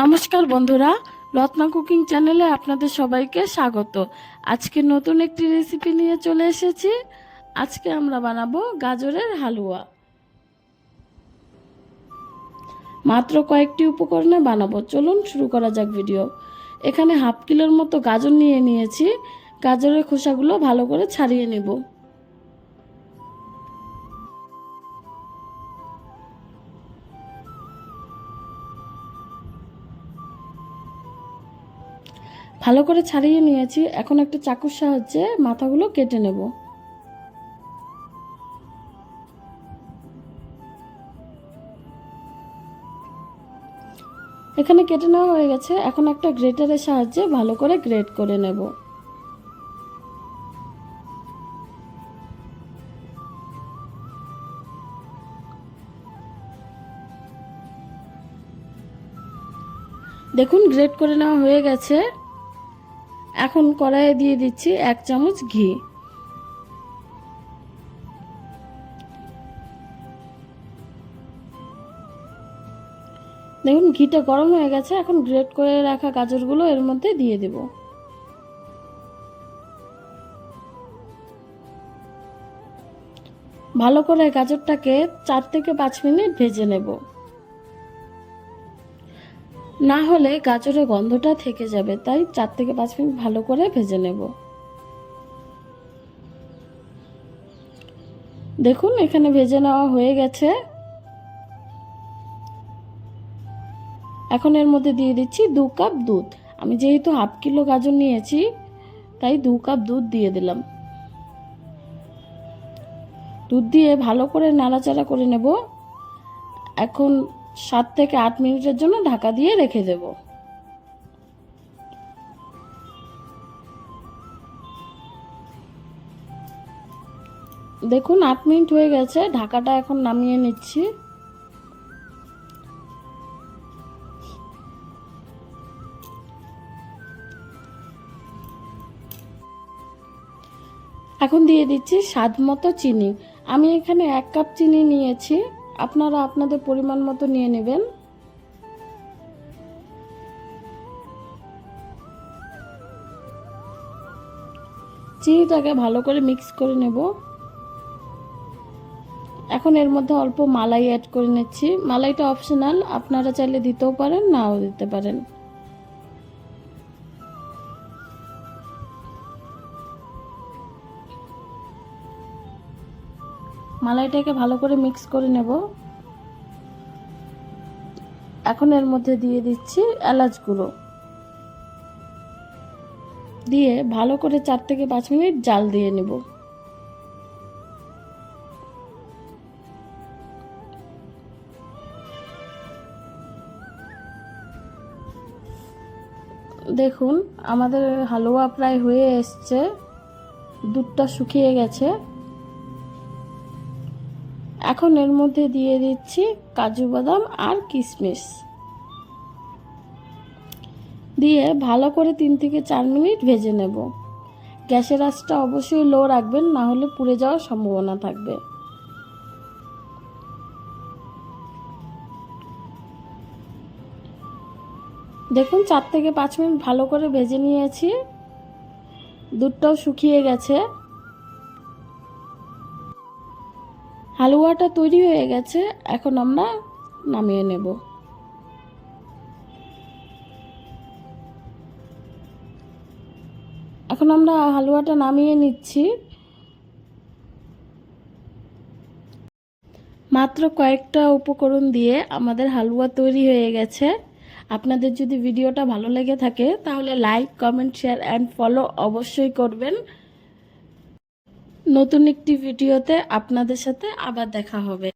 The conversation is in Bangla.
নমস্কার বন্ধুরা, রত্না কুকিং চ্যানেলে আপনাদের সবাইকে স্বাগত। আজকে নতুন একটি রেসিপি নিয়ে চলে এসেছি। আজকে আমরা বানাবো গাজরের হালুয়া। মাত্র কয়েকটি উপকরণে বানাবো। চলুন শুরু করা যাক ভিডিও এখানে হাফ কিলোর মতো গাজর নিয়ে নিয়েছি। গাজরের খোসাগুলো ভালো করে ছাড়িয়ে নেব। ভালো করে ছাড়িয়ে নিয়েছি। এখন একটা চাকুর সাহায্যে মাথাগুলো কেটে নেব। এখানে কেটে নেওয়া হয়ে গেছে। এখন একটা গ্রেটারের সাহায্যে ভালো করে গ্রেট করে নেব। দেখুন, গ্রেট করে নেওয়া হয়ে গেছে। এখন কড়াইয়ে দিয়ে দিচ্ছি এক চামচ ঘি। দেখুন, ঘিটা গরম হয়ে গেছে, এখন গ্রেট করে রাখা গাজরগুলো এর মধ্যে দিয়ে দেব। ভালো করে গাজরটাকে চার থেকে পাঁচ মিনিট ভেজে নেব। না হলে গাজরের গন্ধটা থেকে যাবে, তাই চার থেকে পাঁচ মিনিট ভালো করে ভেজে নেব। দেখুন, এখানে ভেজে নেওয়া হয়ে গেছে। এখন এর মধ্যে দিয়ে দিচ্ছি দু কাপ দুধ। আমি যেহেতু হাফ কিলো গাজর নিয়েছি, তাই দু কাপ দুধ দিয়ে দিলাম। দুধ দিয়ে ভালো করে নাড়াচাড়া করে নেব। এখন সাত থেকে আট মিনিটের জন্য ঢাকা দিয়ে রেখে দেব। দেখুন, আট মিনিট হয়ে গেছে। ঢাকাটা এখন নামিয়ে নিচ্ছি। এখন দিয়ে দিচ্ছি স্বাদ মতো চিনি। আমি এখানে এক কাপ চিনি নিয়েছি। আপনারা আপনাদের পরিমাণ মতো নিয়ে নেবেন। চিনিটাকে ভালো করে মিক্স করে নেব। এখন এর মধ্যে অল্প মালাই অ্যাড করে নিচ্ছি। মালাইটা অপশনাল আপনারা চাইলে দিতেও পারেন, নাও দিতে পারেন। মালাইটাকে ভালো করে মিক্স করে নেব। এখন এর মধ্যে দিয়ে দিচ্ছি এলাচ গুঁড়ো। দিয়ে ভালো করে চার থেকে পাঁচ মিনিট জাল দিয়ে নেব। দেখুন, আমাদের হালুয়া প্রায় হয়ে এসছে। দুধটা শুকিয়ে গেছে। এখন এর মধ্যে দিয়ে দিচ্ছি কাজু বাদাম আর কিশমিশ দিয়ে ভালো করে তিন থেকে চার মিনিট ভেজে নেব। গ্যাসের আঁচটা অবশ্যই লো রাখবেন, না হলে পুড়ে যাওয়ার সম্ভাবনা থাকবে। দেখুন, চার থেকে পাঁচ মিনিট ভালো করে ভেজে নিয়েছি। দুধটাও শুকিয়ে গেছে। হালুয়াটা তৈরি হয়ে গেছে, এখন আমরা নামিয়ে নেব। এখন আমরা হালুয়াটা নামিয়ে নিচ্ছি। মাত্র কয়েকটা উপকরণ দিয়ে আমাদের হালুয়া তৈরি হয়ে গেছে। আপনাদের যদি ভিডিওটা ভালো লেগে থাকে, তাহলে like comment share and follow অবশ্যই করবেন। নতুন একটি ভিডিওতে আপনাদের সাথে আবার দেখা হবে।